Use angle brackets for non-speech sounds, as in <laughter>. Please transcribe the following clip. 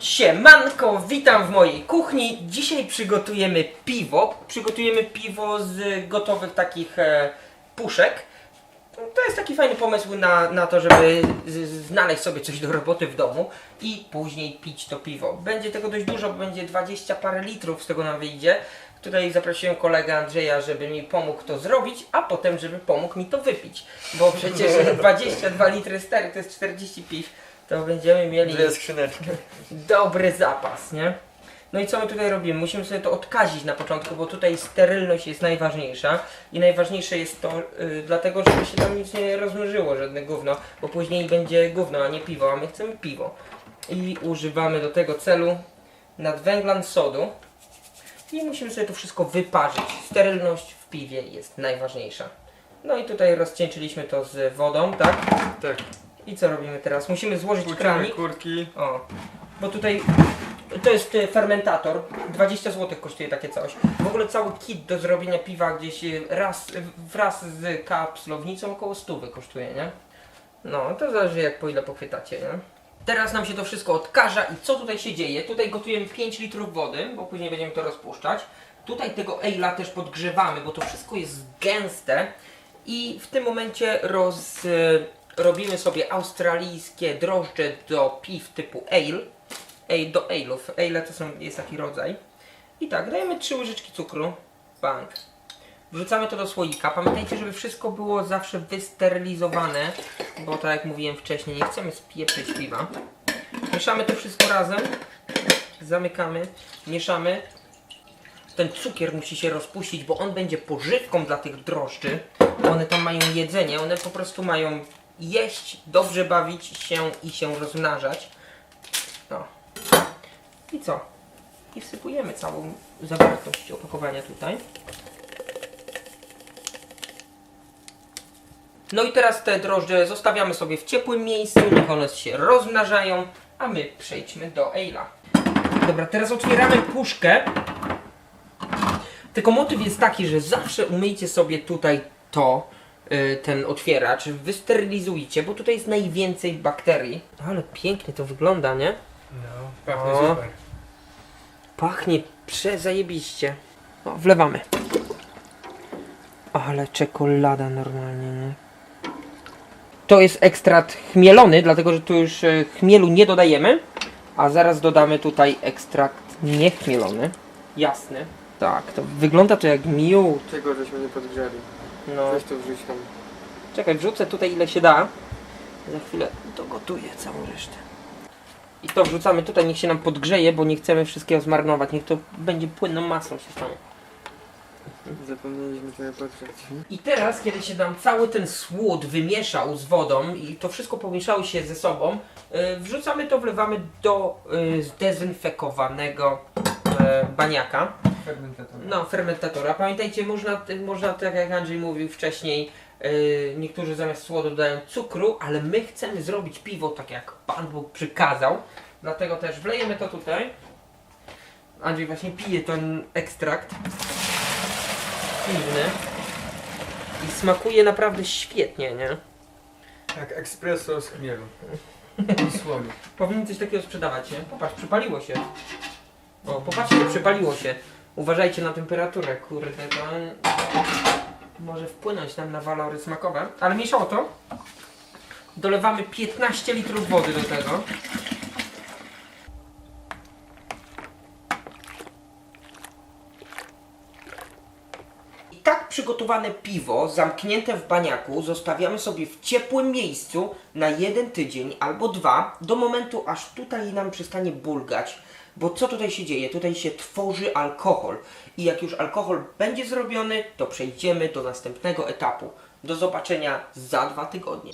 Siemanko, witam w mojej kuchni. Dzisiaj przygotujemy piwo. Przygotujemy piwo z gotowych takich e, puszek. To jest taki fajny pomysł na, na to, żeby znaleźć sobie coś do roboty w domu i później pić to piwo. Będzie tego dość dużo, bo będzie 20 parę litrów z tego nam wyjdzie. Tutaj zaprosiłem kolegę Andrzeja, żeby mi pomógł to zrobić, a potem, żeby pomógł mi to wypić. Bo przecież <laughs> 22 litry stary to jest 40 piw. To będziemy mieli Dwie skrzyneczki. dobry zapas, nie? No i co my tutaj robimy? Musimy sobie to odkazić na początku, bo tutaj sterylność jest najważniejsza i najważniejsze jest to y, dlatego, żeby się tam nic nie rozmnożyło, żadne gówno, bo później będzie gówno, a nie piwo, a my chcemy piwo. I używamy do tego celu nadwęglan sodu i musimy sobie to wszystko wyparzyć. Sterylność w piwie jest najważniejsza. No i tutaj rozcieńczyliśmy to z wodą, tak? Tak. I co robimy teraz? Musimy złożyć Płócimy kranik. kurki. O, bo tutaj to jest e, fermentator. 20 zł kosztuje takie coś. W ogóle cały kit do zrobienia piwa gdzieś e, raz, wraz z kapslownicą około 100 kosztuje, nie? No, to zależy jak po ile pochwytacie, nie? Teraz nam się to wszystko odkaża i co tutaj się dzieje? Tutaj gotujemy 5 litrów wody, bo później będziemy to rozpuszczać. Tutaj tego ale'a też podgrzewamy, bo to wszystko jest gęste i w tym momencie roz, e, robimy sobie australijskie drożdże do piw typu ale. ale do ale'ów. Ale to są, jest taki rodzaj. I tak, dajemy 3 łyżeczki cukru. Bank. Wrzucamy to do słoika. Pamiętajcie, żeby wszystko było zawsze wysterylizowane, bo tak jak mówiłem wcześniej, nie chcemy spieprzyć piwa. Mieszamy to wszystko razem. Zamykamy, mieszamy. Ten cukier musi się rozpuścić, bo on będzie pożywką dla tych drożdży. One tam mają jedzenie, one po prostu mają jeść, dobrze bawić się i się rozmnażać. No. I co? I wsypujemy całą zawartość opakowania tutaj. No i teraz te drożdże zostawiamy sobie w ciepłym miejscu, niech one się rozmnażają, a my przejdźmy do Ale'a. Dobra, teraz otwieramy puszkę. Tylko motyw jest taki, że zawsze umyjcie sobie tutaj to, ten otwieracz, wysterylizujcie, bo tutaj jest najwięcej bakterii. Ale pięknie to wygląda, nie? No, pachnie O. super. Pachnie przezajebiście. O, wlewamy. Ale czekolada normalnie, nie? To jest ekstrakt chmielony, dlatego że tu już e, chmielu nie dodajemy. A zaraz dodamy tutaj ekstrakt niechmielony. Jasny. Tak, to wygląda to jak miód. Czego żeśmy nie podgrzeli? No. Weź to wrzuć tam. Czekaj, wrzucę tutaj ile się da. Za chwilę dogotuję całą resztę. I to wrzucamy tutaj, niech się nam podgrzeje, bo nie chcemy wszystkiego zmarnować. Niech to będzie płynną masą się stanie. Zapomnieliśmy cię podgrzać. I teraz, kiedy się nam cały ten słód wymieszał z wodą i to wszystko pomieszało się ze sobą, y, wrzucamy to, wlewamy do y, zdezynfekowanego y, baniaka. Fermentator. No, fermentatora. Pamiętajcie, można, można tak jak Andrzej mówił wcześniej, yy, niektórzy zamiast słodu dodają cukru, ale my chcemy zrobić piwo tak jak Pan Bóg przykazał. Dlatego też wlejemy to tutaj. Andrzej właśnie pije ten ekstrakt piwny. I smakuje naprawdę świetnie, nie? Tak, espresso z chmielu. I słomy. <laughs> Powinien coś takiego sprzedawać, nie? Popatrz, przypaliło się. O, popatrzcie, przypaliło się. Uważajcie na temperaturę, kurde, to może wpłynąć nam na walory smakowe. Ale mieszało to. Dolewamy 15 litrów wody do tego. I przygotowane piwo, zamknięte w baniaku, zostawiamy sobie w ciepłym miejscu na jeden tydzień albo dwa, do momentu aż tutaj nam przestanie bulgać. Bo co tutaj się dzieje? Tutaj się tworzy alkohol. I jak już alkohol będzie zrobiony, to przejdziemy do następnego etapu. Do zobaczenia za dwa tygodnie.